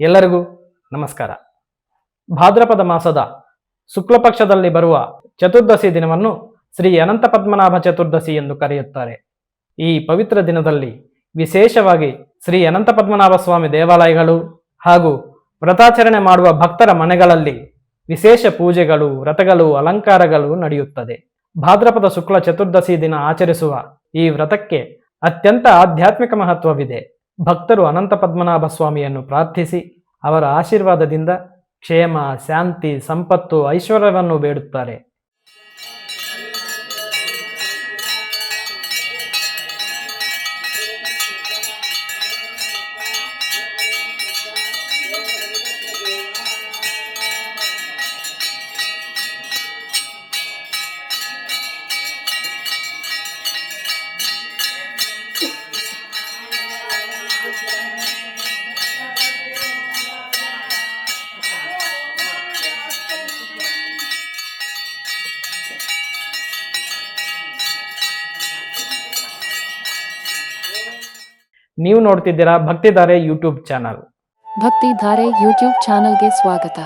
ಎಲ್ಲರಿಗೂ ನಮಸ್ಕಾರ. ಭಾದ್ರಪದ ಮಾಸದ ಶುಕ್ಲಪಕ್ಷದಲ್ಲಿ ಬರುವ ಚತುರ್ದಶಿ ದಿನವನ್ನು ಶ್ರೀ ಅನಂತ ಪದ್ಮನಾಭ ಚತುರ್ದಶಿ ಎಂದು ಕರೆಯುತ್ತಾರೆ. ಈ ಪವಿತ್ರ ದಿನದಲ್ಲಿ ವಿಶೇಷವಾಗಿ ಶ್ರೀ ಅನಂತ ಪದ್ಮನಾಭ ಸ್ವಾಮಿ ದೇವಾಲಯಗಳು ಹಾಗೂ ವ್ರತಾಚರಣೆ ಮಾಡುವ ಭಕ್ತರ ಮನೆಗಳಲ್ಲಿ ವಿಶೇಷ ಪೂಜೆಗಳು, ವ್ರತಗಳು, ಅಲಂಕಾರಗಳು ನಡೆಯುತ್ತದೆ. ಭಾದ್ರಪದ ಶುಕ್ಲ ಚತುರ್ದಶಿ ದಿನ ಆಚರಿಸುವ ಈ ವ್ರತಕ್ಕೆ ಅತ್ಯಂತ ಆಧ್ಯಾತ್ಮಿಕ ಮಹತ್ವವಿದೆ. ಭಕ್ತರು ಅನಂತ ಪದ್ಮನಾಭ ಸ್ವಾಮಿಯನ್ನು ಪ್ರಾರ್ಥಿಸಿ ಅವರ ಆಶೀರ್ವಾದದಿಂದ ಕ್ಷೇಮ ಶಾಂತಿ ಸಂಪತ್ತು ಐಶ್ವರ್ಯವನ್ನು ಬೇಡುತ್ತಾರೆ. ನೀವು ನೋಡ್ತಿದ್ದೀರಾ ಭಕ್ತಿಧಾರೆ ಯೂಟ್ಯೂಬ್ ಚಾನಲ್. ಭಕ್ತಿ ಧಾರೆ ಯೂಟ್ಯೂಬ್ ಚಾನಲ್ಗೆ ಸ್ವಾಗತ.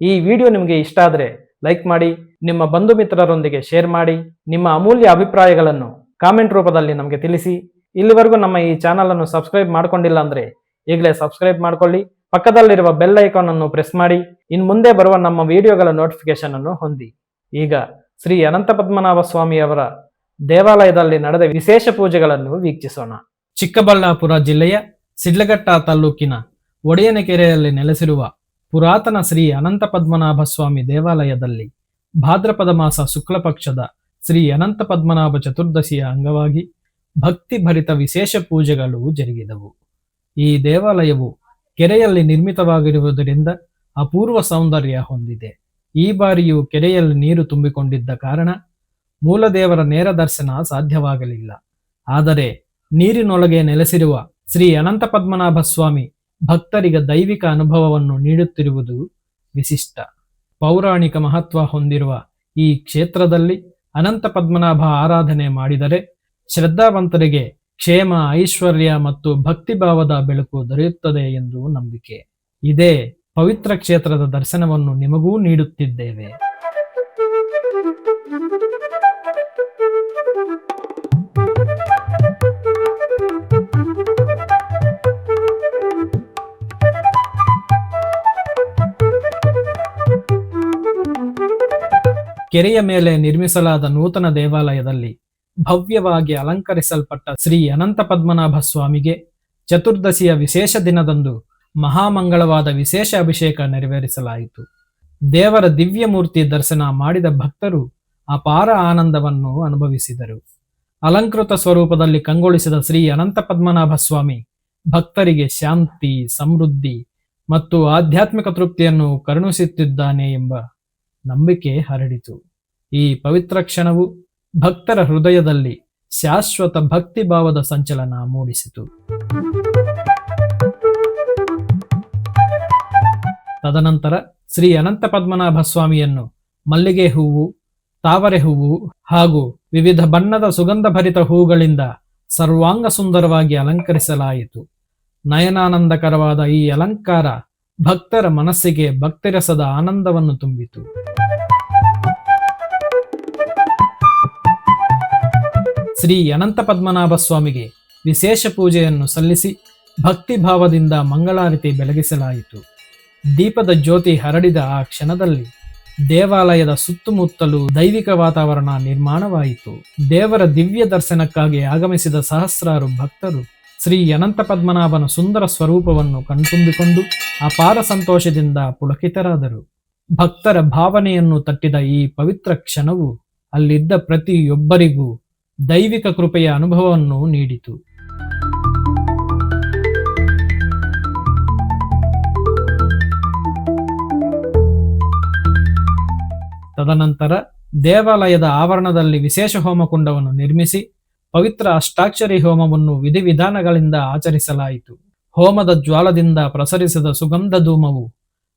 ಈ ವಿಡಿಯೋ ನಿಮಗೆ ಇಷ್ಟ ಆದರೆ ಲೈಕ್ ಮಾಡಿ ನಿಮ್ಮ ಬಂಧು ಮಿತ್ರರೊಂದಿಗೆ ಶೇರ್ ಮಾಡಿ ನಿಮ್ಮ ಅಮೂಲ್ಯ ಅಭಿಪ್ರಾಯಗಳನ್ನು ಕಾಮೆಂಟ್ ರೂಪದಲ್ಲಿ ನಮಗೆ ತಿಳಿಸಿ. ಇಲ್ಲಿವರೆಗೂ ನಮ್ಮ ಈ ಚಾನಲ್ ಅನ್ನು ಸಬ್ಸ್ಕ್ರೈಬ್ ಮಾಡ್ಕೊಂಡಿಲ್ಲ ಅಂದ್ರೆ ಈಗಲೇ ಸಬ್ಸ್ಕ್ರೈಬ್ ಮಾಡ್ಕೊಳ್ಳಿ ಪಕ್ಕದಲ್ಲಿರುವ ಬೆಲ್ ಐಕಾನ್ ಅನ್ನು ಪ್ರೆಸ್ ಮಾಡಿ ಇನ್ ಮುಂದೆ ಬರುವ ನಮ್ಮ ವಿಡಿಯೋಗಳ ನೋಟಿಫಿಕೇಶನ್ ಅನ್ನು ಹೊಂದಿ. ಈಗ ಶ್ರೀ ಅನಂತ ಪದ್ಮನಾಭ ಸ್ವಾಮಿ ಅವರ ದೇವಾಲಯದಲ್ಲಿ ನಡೆದ ವಿಶೇಷ ಪೂಜೆಗಳನ್ನು ವೀಕ್ಷಿಸೋಣ. ಚಿಕ್ಕಬಳ್ಳಾಪುರ ಜಿಲ್ಲೆಯ ಸಿಡ್ಲಘಟ್ಟ ತಾಲೂಕಿನ ಒಡೆಯನಕೆರೆಯಲ್ಲಿ ನೆಲೆಸಿರುವ ಪುರಾತನ ಶ್ರೀ ಅನಂತ ಪದ್ಮನಾಭ ಸ್ವಾಮಿ ದೇವಾಲಯದಲ್ಲಿ ಭಾದ್ರಪದ ಮಾಸ ಶುಕ್ಲಪಕ್ಷದ ಶ್ರೀ ಅನಂತ ಪದ್ಮನಾಭ ಚತುರ್ದಶಿಯ ಅಂಗವಾಗಿ ಭಕ್ತಿಭರಿತ ವಿಶೇಷ ಪೂಜೆಗಳು ಜರುಗಿದವು. ಈ ದೇವಾಲಯವು ಕೆರೆಯಲ್ಲಿ ನಿರ್ಮಿತವಾಗಿರುವುದರಿಂದ ಅಪೂರ್ವ ಸೌಂದರ್ಯ ಹೊಂದಿದೆ. ಈ ಬಾರಿಯೂ ಕೆರೆಯಲ್ಲಿ ನೀರು ತುಂಬಿಕೊಂಡಿದ್ದ ಕಾರಣ ಮೂಲದೇವರ ನೇರ ದರ್ಶನ ಸಾಧ್ಯವಾಗಲಿಲ್ಲ. ಆದರೆ ನೀರಿನೊಳಗೆ ನೆಲೆಸಿರುವ ಶ್ರೀ ಅನಂತ ಪದ್ಮನಾಭ ಸ್ವಾಮಿ ಭಕ್ತರಿಗೆ ದೈವಿಕ ಅನುಭವವನ್ನು ನೀಡುತ್ತಿರುವುದು ವಿಶಿಷ್ಟ. ಪೌರಾಣಿಕ ಮಹತ್ವ ಹೊಂದಿರುವ ಈ ಕ್ಷೇತ್ರದಲ್ಲಿ ಅನಂತ ಪದ್ಮನಾಭ ಆರಾಧನೆ ಮಾಡಿದರೆ ಶ್ರದ್ಧಾವಂತರಿಗೆ ಕ್ಷೇಮ, ಐಶ್ವರ್ಯ ಮತ್ತು ಭಕ್ತಿಭಾವದ ಬೆಳಕು ದೊರೆಯುತ್ತದೆ ಎಂದು ನಂಬಿಕೆ. ಇದೇ ಪವಿತ್ರ ಕ್ಷೇತ್ರದ ದರ್ಶನವನ್ನು ನಿಮಗೂ ನೀಡುತ್ತಿದ್ದೇವೆ. ಕೆರೆಯ ಮೇಲೆ ನಿರ್ಮಿಸಲಾದ ನೂತನ ದೇವಾಲಯದಲ್ಲಿ ಭವ್ಯವಾಗಿ ಅಲಂಕರಿಸಲ್ಪಟ್ಟ ಶ್ರೀ ಅನಂತ ಪದ್ಮನಾಭ ಸ್ವಾಮಿಗೆ ಚತುರ್ದಶಿಯ ವಿಶೇಷ ದಿನದಂದು ಮಹಾಮಂಗಳವಾದ ವಿಶೇಷ ಅಭಿಷೇಕ ನೆರವೇರಿಸಲಾಯಿತು. ದೇವರ ದಿವ್ಯ ಮೂರ್ತಿ ದರ್ಶನ ಮಾಡಿದ ಭಕ್ತರು ಅಪಾರ ಆನಂದವನ್ನು ಅನುಭವಿಸಿದರು. ಅಲಂಕೃತ ಸ್ವರೂಪದಲ್ಲಿ ಕಂಗೊಳಿಸಿದ ಶ್ರೀ ಅನಂತ ಪದ್ಮನಾಭ ಸ್ವಾಮಿ ಭಕ್ತರಿಗೆ ಶಾಂತಿ, ಸಮೃದ್ಧಿ ಮತ್ತು ಆಧ್ಯಾತ್ಮಿಕ ತೃಪ್ತಿಯನ್ನು ಕರುಣಿಸುತ್ತಿದ್ದಾನೆ ಎಂಬ ನಂಬಿಕೆ ಹರಡಿತು. ಈ ಪವಿತ್ರ ಕ್ಷಣವು ಭಕ್ತರ ಹೃದಯದಲ್ಲಿ ಶಾಶ್ವತ ಭಕ್ತಿ ಭಾವದ ಸಂಚಲನ ಮೂಡಿಸಿತು. ತದನಂತರ ಶ್ರೀ ಅನಂತ ಪದ್ಮನಾಭ ಸ್ವಾಮಿಯನ್ನು ಮಲ್ಲಿಗೆ ಹೂವು, ತಾವರೆ ಹೂವು ಹಾಗೂ ವಿವಿಧ ಬಣ್ಣದ ಸುಗಂಧಭರಿತ ಹೂಗಳಿಂದ ಸರ್ವಾಂಗ ಸುಂದರವಾಗಿ ಅಲಂಕರಿಸಲಾಯಿತು. ನಯನಾನಂದಕರವಾದ ಈ ಅಲಂಕಾರ ಭಕ್ತರ ಮನಸ್ಸಿಗೆ ಭಕ್ತಿರಸದ ಆನಂದವನ್ನು ತುಂಬಿತು. ಶ್ರೀ ಅನಂತ ಪದ್ಮನಾಭ ಸ್ವಾಮಿಗೆ ವಿಶೇಷ ಪೂಜೆಯನ್ನು ಸಲ್ಲಿಸಿ ಭಕ್ತಿ ಭಾವದಿಂದ ಮಂಗಳಾರತಿ ಬೆಳಗಿಸಲಾಯಿತು. ದೀಪದ ಜ್ಯೋತಿ ಹರಡಿದ ಆ ಕ್ಷಣದಲ್ಲಿ ದೇವಾಲಯದ ಸುತ್ತಮುತ್ತಲೂ ದೈವಿಕ ವಾತಾವರಣ ನಿರ್ಮಾಣವಾಯಿತು. ದೇವರ ದಿವ್ಯ ದರ್ಶನಕ್ಕಾಗಿ ಆಗಮಿಸಿದ ಸಹಸ್ರಾರು ಭಕ್ತರು ಶ್ರೀ ಅನಂತ ಪದ್ಮನಾಭನ ಸುಂದರ ಸ್ವರೂಪವನ್ನು ಕಣ್ತುಂಬಿಕೊಂಡು ಅಪಾರ ಸಂತೋಷದಿಂದ ಪುಳಕಿತರಾದರು. ಭಕ್ತರ ಭಾವನೆಯನ್ನು ತಟ್ಟಿದ ಈ ಪವಿತ್ರ ಕ್ಷಣವು ಅಲ್ಲಿದ್ದ ಪ್ರತಿಯೊಬ್ಬರಿಗೂ ದೈವಿಕ ಕೃಪೆಯ ಅನುಭವವನ್ನು ನೀಡಿತು. ತದನಂತರ ದೇವಾಲಯದ ಆವರಣದಲ್ಲಿ ವಿಶೇಷ ಹೋಮಕುಂಡವನ್ನು ನಿರ್ಮಿಸಿ ಪವಿತ್ರ ಅಷ್ಟಾಕ್ಷರಿ ಹೋಮವನ್ನು ವಿಧಿವಿಧಾನಗಳಿಂದ ಆಚರಿಸಲಾಯಿತು. ಹೋಮದ ಜ್ವಾಲದಿಂದ ಪ್ರಸರಿಸಿದ ಸುಗಂಧ ಧೂಮವು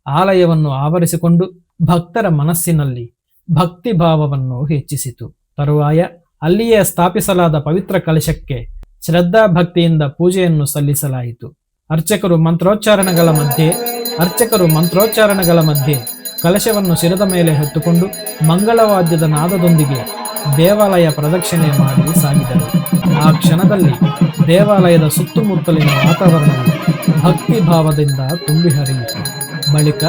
ಆಲಯವನ್ನು ಆವರಿಸಿಕೊಂಡು ಭಕ್ತರ ಮನಸ್ಸಿನಲ್ಲಿ ಭಕ್ತಿ ಭಾವವನ್ನು ಹೆಚ್ಚಿಸಿತು. ತರುವಾಯ ಅಲ್ಲಿಯೇ ಸ್ಥಾಪಿಸಲಾದ ಪವಿತ್ರ ಕಲಶಕ್ಕೆ ಶ್ರದ್ಧಾ ಭಕ್ತಿಯಿಂದ ಪೂಜೆಯನ್ನು ಸಲ್ಲಿಸಲಾಯಿತು. ಅರ್ಚಕರು ಮಂತ್ರೋಚ್ಚಾರಣಗಳ ಮಧ್ಯೆ, ಅರ್ಚಕರು ಮಂತ್ರೋಚ್ಚಾರಣಗಳ ಮಧ್ಯೆ ಕಲಶವನ್ನು ಶಿರದ ಮೇಲೆ ಹೊತ್ತುಕೊಂಡು ಮಂಗಳವಾದ್ಯದ ನಾದದೊಂದಿಗೆ ದೇವಾಲಯ ಪ್ರದಕ್ಷಿಣೆ ಮಾಡಿ ಆ ಕ್ಷಣದಲ್ಲಿ ದೇವಾಲಯದ ಸುತ್ತಮುತ್ತಲಿನ ವಾತಾವರಣವು ಭಕ್ತಿ ಭಾವದಿಂದ ತುಂಬಿ ಹರಿಯಿತು ಬಳಿಕ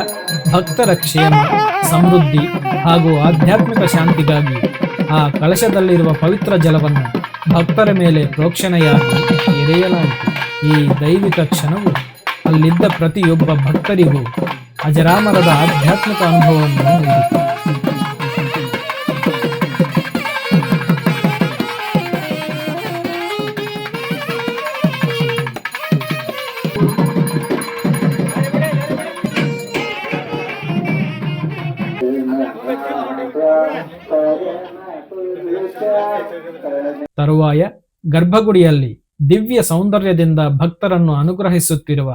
ಭಕ್ತರ ಕ್ಷೇಮ, ಸಮೃದ್ಧಿ ಹಾಗೂ ಆಧ್ಯಾತ್ಮಿಕ ಶಾಂತಿಗಾಗಿ ಆ ಕಲಶದಲ್ಲಿರುವ ಪವಿತ್ರ ಜಲವನ್ನು ಭಕ್ತರ ಮೇಲೆ ಪ್ರೋಕ್ಷಣೆಯಾಗಿ ಎರೆಯಲಾಯಿತು. ಈ ದೈವಿಕ ಕ್ಷಣವು ಅಲ್ಲಿದ್ದ ಪ್ರತಿಯೊಬ್ಬ ಭಕ್ತರಿಗೂ ಅಜರಾಮರದ ಆಧ್ಯಾತ್ಮಿಕ ಅನುಭವವನ್ನು ನೀಡಿತು. ತರುವಾಯ ಗರ್ಭಗುಡಿಯಲ್ಲಿ ದಿವ್ಯ ಸೌಂದರ್ಯದಿಂದ ಭಕ್ತರನ್ನು ಅನುಗ್ರಹಿಸುತ್ತಿರುವ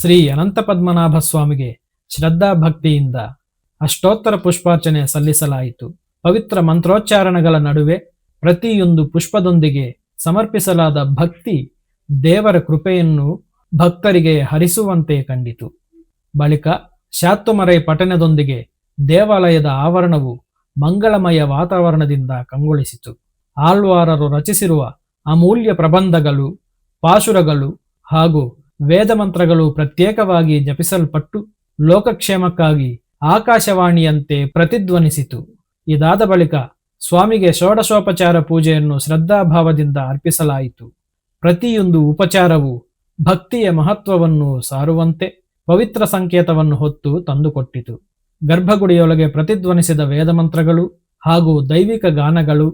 ಶ್ರೀ ಅನಂತ ಪದ್ಮನಾಭ ಸ್ವಾಮಿಗೆ ಶ್ರದ್ಧಾ ಭಕ್ತಿಯಿಂದ ಅಷ್ಟೋತ್ತರ ಪುಷ್ಪಾರ್ಚನೆ ಸಲ್ಲಿಸಲಾಯಿತು. ಪವಿತ್ರ ಮಂತ್ರೋಚ್ಚಾರಣಗಳ ನಡುವೆ ಪ್ರತಿಯೊಂದು ಪುಷ್ಪದೊಂದಿಗೆ ಸಮರ್ಪಿಸಲಾದ ಭಕ್ತಿ ದೇವರ ಕೃಪೆಯನ್ನು ಭಕ್ತರಿಗೆ ಹರಿಸುವಂತೆ ಕಂಡಿತು. ಬಳಿಕ ಶಾತ್ತುಮರೈ ಪಠಣದೊಂದಿಗೆ ದೇವಾಲಯದ ಆವರಣವು ಮಂಗಳಮಯ ವಾತಾವರಣದಿಂದ ಕಂಗೊಳಿಸಿತು. ಆಳ್ವಾರರು ರಚಿಸಿರುವ ಅಮೂಲ್ಯ ಪ್ರಬಂಧಗಳು, ಪಾಶುರಗಳು ಹಾಗೂ ವೇದಮಂತ್ರಗಳು ಪ್ರತ್ಯೇಕವಾಗಿ ಜಪಿಸಲ್ಪಟ್ಟು ಲೋಕಕ್ಷೇಮಕ್ಕಾಗಿ ಆಕಾಶವಾಣಿಯಂತೆ ಪ್ರತಿಧ್ವನಿಸಿತು. ಇದಾದ ಬಳಿಕ ಸ್ವಾಮಿಗೆ ಷೋಡಶೋಪಚಾರ ಪೂಜೆಯನ್ನು ಶ್ರದ್ಧಾಭಾವದಿಂದ ಅರ್ಪಿಸಲಾಯಿತು. ಪ್ರತಿಯೊಂದು ಉಪಚಾರವು ಭಕ್ತಿಯ ಮಹತ್ವವನ್ನು ಸಾರುವಂತೆ ಪವಿತ್ರ ಸಂಕೇತವನ್ನು ಹೊತ್ತು ತಂದುಕೊಟ್ಟಿತು. ಗರ್ಭಗುಡಿಯೊಳಗೆ ಪ್ರತಿಧ್ವನಿಸಿದ ವೇದಮಂತ್ರಗಳು ಹಾಗೂ ದೈವಿಕ ಗಾನಗಳು,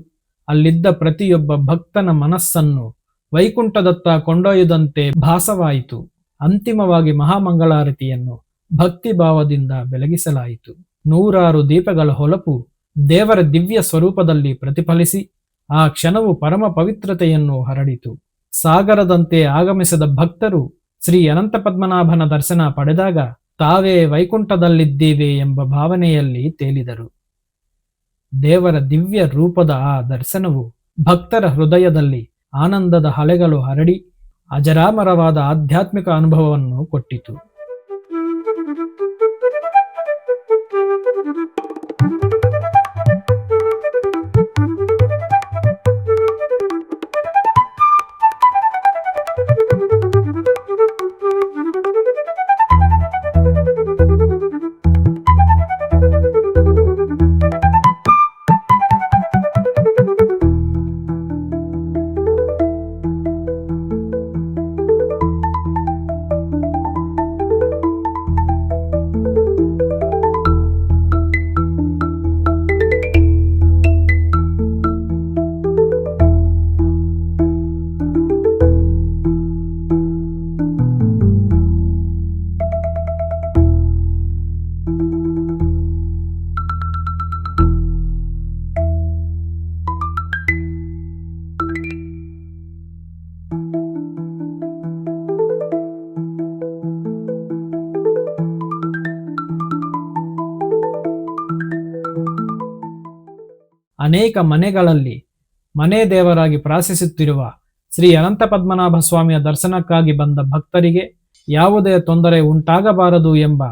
ಅಲ್ಲಿದ್ದ ಪ್ರತಿಯೊಬ್ಬ ಭಕ್ತನ ಮನಸ್ಸನ್ನು ವೈಕುಂಠದತ್ತ ಕೊಂಡೊಯ್ಯದಂತೆ ಭಾಸವಾಯಿತು. ಅಂತಿಮವಾಗಿ ಮಹಾಮಂಗಳಾರತಿಯನ್ನು ಭಕ್ತಿ ಭಾವದಿಂದ ಬೆಳಗಿಸಲಾಯಿತು. ನೂರಾರು ದೀಪಗಳ ಹೊಲಪು ದೇವರ ದಿವ್ಯ ಸ್ವರೂಪದಲ್ಲಿ ಪ್ರತಿಫಲಿಸಿ, ಆ ಕ್ಷಣವು ಪರಮ ಪವಿತ್ರತೆಯನ್ನು ಹರಡಿತು. ಸಾಗರದಂತೆ ಆಗಮಿಸಿದ ಭಕ್ತರು ಶ್ರೀ ಅನಂತ ಪದ್ಮನಾಭನ ದರ್ಶನ ಪಡೆದಾಗ ತಾವೇ ವೈಕುಂಠದಲ್ಲಿದ್ದೀವಿ ಎಂಬ ಭಾವನೆಯಲ್ಲಿ ತೇಲಿದರು. ದೇವರ ದಿವ್ಯ ರೂಪದ ಆ ದರ್ಶನವು ಭಕ್ತರ ಹೃದಯದಲ್ಲಿ ಆನಂದದ ಹಳೆಗಳು ಹರಡಿ ಅಜರಾಮರವಾದ ಆಧ್ಯಾತ್ಮಿಕ ಅನುಭವವನ್ನು ಕೊಟ್ಟಿತು. ಅನೇಕ ಮನೆಗಳಲ್ಲಿ ಮನೆ ದೇವರಾಗಿ ಪ್ರಾರ್ಥಿಸುತ್ತಿರುವ ಶ್ರೀ ಅನಂತ ಪದ್ಮನಾಭ ಸ್ವಾಮಿಯ ದರ್ಶನಕ್ಕಾಗಿ ಬಂದ ಭಕ್ತರಿಗೆ ಯಾವುದೇ ತೊಂದರೆ ಉಂಟಾಗಬಾರದು ಎಂಬ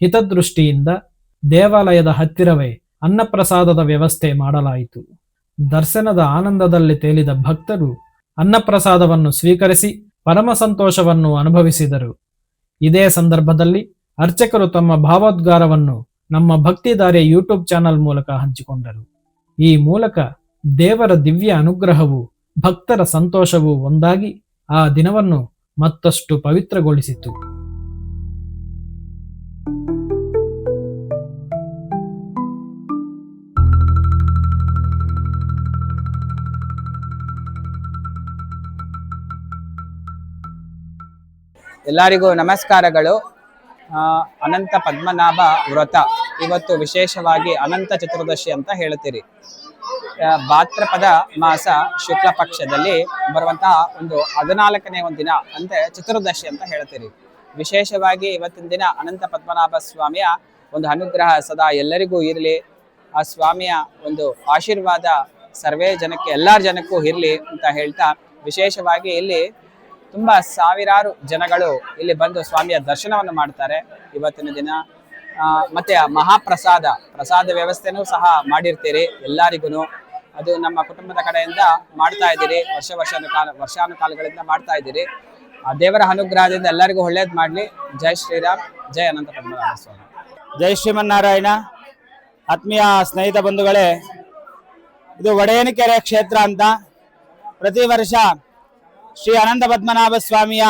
ಹಿತದೃಷ್ಟಿಯಿಂದ ದೇವಾಲಯದ ಹತ್ತಿರವೇ ಅನ್ನಪ್ರಸಾದದ ವ್ಯವಸ್ಥೆ ಮಾಡಲಾಯಿತು. ದರ್ಶನದ ಆನಂದದಲ್ಲಿ ತೇಲಿದ ಭಕ್ತರು ಅನ್ನಪ್ರಸಾದವನ್ನು ಸ್ವೀಕರಿಸಿ ಪರಮ ಸಂತೋಷವನ್ನು ಅನುಭವಿಸಿದರು. ಇದೇ ಸಂದರ್ಭದಲ್ಲಿ ಅರ್ಚಕರು ತಮ್ಮ ಭಾವೋದ್ಗಾರವನ್ನು ನಮ್ಮ ಭಕ್ತಿದಾರೆ ಯೂಟ್ಯೂಬ್ ಚಾನೆಲ್ ಮೂಲಕ ಹಂಚಿಕೊಂಡರು. ಈ ಮೂಲಕ ದೇವರ ದಿವ್ಯ ಅನುಗ್ರಹವು ಭಕ್ತರ ಸಂತೋಷವು ಒಂದಾಗಿ ಆ ದಿನವನ್ನು ಮತ್ತಷ್ಟು ಪವಿತ್ರಗೊಳಿಸಿತು. ಎಲ್ಲರಿಗೂ ನಮಸ್ಕಾರಗಳು. ಅನಂತ ಪದ್ಮನಾಭ ವ್ರತ. ಇವತ್ತು ವಿಶೇಷವಾಗಿ ಅನಂತ ಚತುರ್ದಶಿ ಅಂತ ಹೇಳ್ತೀರಿ. ಭಾತ್ರಪದ ಮಾಸ ಶುಕ್ಲ ಪಕ್ಷದಲ್ಲಿ ಬರುವಂತಹ ಒಂದು ಹದಿನಾಲ್ಕನೇ ಒಂದು ದಿನ ಅಂದ್ರೆ ಚತುರ್ದಶಿ ಅಂತ ಹೇಳ್ತೀರಿ. ವಿಶೇಷವಾಗಿ ಇವತ್ತಿನ ದಿನ ಅನಂತ ಪದ್ಮನಾಭ ಸ್ವಾಮಿಯ ಒಂದು ಅನುಗ್ರಹ ಸದಾ ಎಲ್ಲರಿಗೂ ಇರಲಿ. ಆ ಸ್ವಾಮಿಯ ಒಂದು ಆಶೀರ್ವಾದ ಸರ್ವೇ ಜನಕ್ಕೆ ಎಲ್ಲಾರ ಜನಕ್ಕೂ ಇರಲಿ ಅಂತ ಹೇಳ್ತಾ ವಿಶೇಷವಾಗಿ ಇಲ್ಲಿ ತುಂಬಾ ಸಾವಿರಾರು ಜನಗಳು ಇಲ್ಲಿ ಬಂದು ಸ್ವಾಮಿಯ ದರ್ಶನವನ್ನು ಮಾಡ್ತಾರೆ ಇವತ್ತಿನ ದಿನ. ಮತ್ತೆ ಮಹಾಪ್ರಸಾದ, ಪ್ರಸಾದ ವ್ಯವಸ್ಥೆನೂ ಸಹ ಮಾಡಿರ್ತೀರಿ ಎಲ್ಲರಿಗೂ ಅದು ನಮ್ಮ ಕುಟುಂಬದ ಕಡೆಯಿಂದ ಮಾಡ್ತಾ ಇದ್ದೀರಿ, ವರ್ಷ ವರ್ಷಾನುಕಾಲ ಕಾಲ, ವರ್ಷಾನುಕಾಲಗಳಿಂದ ಮಾಡ್ತಾ ಇದ್ದೀರಿ. ಆ ದೇವರ ಅನುಗ್ರಹದಿಂದ ಎಲ್ಲರಿಗೂ ಒಳ್ಳೇದು ಮಾಡಲಿ. ಜೈ ಶ್ರೀರಾಮ್, ಜೈ ಅನಂತ ಪದ್ಮನಾಭ ಸ್ವಾಮಿ ಜೈ ಶ್ರೀಮನ್ನಾರಾಯಣ. ಆತ್ಮೀಯ ಸ್ನೇಹಿತ ಬಂಧುಗಳೇ, ಇದು ಒಡೆಯನಕೆರೆ ಕ್ಷೇತ್ರ ಅಂತ ಪ್ರತಿ ವರ್ಷ ಶ್ರೀ ಅನಂತ ಪದ್ಮನಾಭ ಸ್ವಾಮಿಯ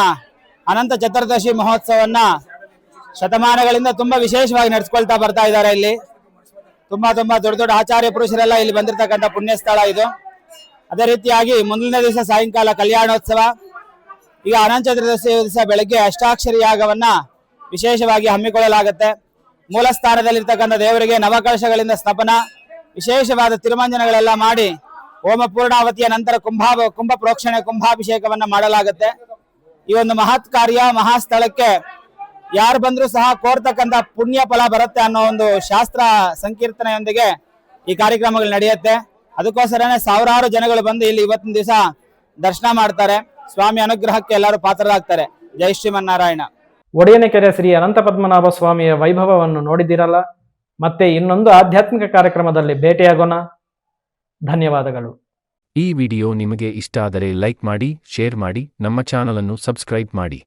ಅನಂತ ಚತುರ್ದಶಿ ಮಹೋತ್ಸವನ್ನ ಶತಮಾನಗಳಿಂದ ತುಂಬಾ ವಿಶೇಷವಾಗಿ ನಡೆಸ್ಕೊಳ್ತಾ ಬರ್ತಾ ಇದ್ದಾರೆ ಇಲ್ಲಿ. ತುಂಬಾ ತುಂಬಾ ದೊಡ್ಡ ದೊಡ್ಡ ಆಚಾರ್ಯ ಪುರುಷರೆಲ್ಲ ಇಲ್ಲಿ ಬಂದಿರತಕ್ಕಂಥ ಪುಣ್ಯ ಸ್ಥಳ ಇದು. ಅದೇ ರೀತಿಯಾಗಿ ಮುಂದಿನ ದಿವಸ ಸಾಯಂಕಾಲ ಕಲ್ಯಾಣೋತ್ಸವ. ಈಗ ಅನಂತ ಚತುರ್ದಶಿ ದಿವಸ ಬೆಳಗ್ಗೆ ಅಷ್ಟಾಕ್ಷರಿ ಯಾಗವನ್ನ ವಿಶೇಷವಾಗಿ ಹಮ್ಮಿಕೊಳ್ಳಲಾಗುತ್ತೆ. ಮೂಲ ಸ್ಥಾನದಲ್ಲಿರ್ತಕ್ಕಂಥ ದೇವರಿಗೆ ನವಕಳಶಗಳಿಂದ ಸ್ಥಾಪನ ವಿಶೇಷವಾದ ತಿರುಮಂಜನಗಳೆಲ್ಲ ಮಾಡಿ ಹೋಮ ಪೂರ್ಣಾವತಿಯ ನಂತರ ಕುಂಭಾ ಕುಂಭ ಪ್ರೋಕ್ಷಣೆ ಕುಂಭಾಭಿಷೇಕವನ್ನ ಮಾಡಲಾಗುತ್ತೆ. ಈ ಒಂದು ಮಹತ್ ಕಾರ್ಯ ಮಹಾಸ್ಥಳಕ್ಕೆ ಯಾರು ಬಂದರೂ ಸಹ ಕೋರ್ತಕ್ಕಂಥ ಪುಣ್ಯ ಫಲ ಬರುತ್ತೆ ಅನ್ನೋ ಒಂದು ಶಾಸ್ತ್ರ ಸಂಕೀರ್ತನೆಯೊಂದಿಗೆ ಈ ಕಾರ್ಯಕ್ರಮಗಳು ನಡೆಯುತ್ತೆ. ಅದಕ್ಕೋಸ್ಕರನೇ ಸಾವಿರಾರು ಜನಗಳು ಬಂದು ಇಲ್ಲಿ ಇವತ್ತಿನ ದಿವಸ ದರ್ಶನ ಮಾಡ್ತಾರೆ. ಸ್ವಾಮಿ ಅನುಗ್ರಹಕ್ಕೆ ಎಲ್ಲರೂ ಪಾತ್ರರಾಗ್ತಾರೆ. ಜೈ ಶ್ರೀಮನ್ನಾರಾಯಣ. ಒಡೆಯನಕೆರೆ ಶ್ರೀ ಅನಂತ ಪದ್ಮನಾಭ ಸ್ವಾಮಿಯ ವೈಭವವನ್ನು ನೋಡಿದಿರಲ್ಲ ಮತ್ತೆ ಇನ್ನೊಂದು ಆಧ್ಯಾತ್ಮಿಕ ಕಾರ್ಯಕ್ರಮದಲ್ಲಿ ಭೇಟಿಯಾಗೋಣ. ಧನ್ಯವಾದಗಳು. ಈ ವಿಡಿಯೋ ನಿಮಗೆ ಇಷ್ಟ ಆದರೆ ಲೈಕ್ ಮಾಡಿ ಶೇರ್ ಮಾಡಿ ನಮ್ಮ ಚಾನಲನ್ನು ಸಬ್ಸ್ಕ್ರೈಬ್ ಮಾಡಿ.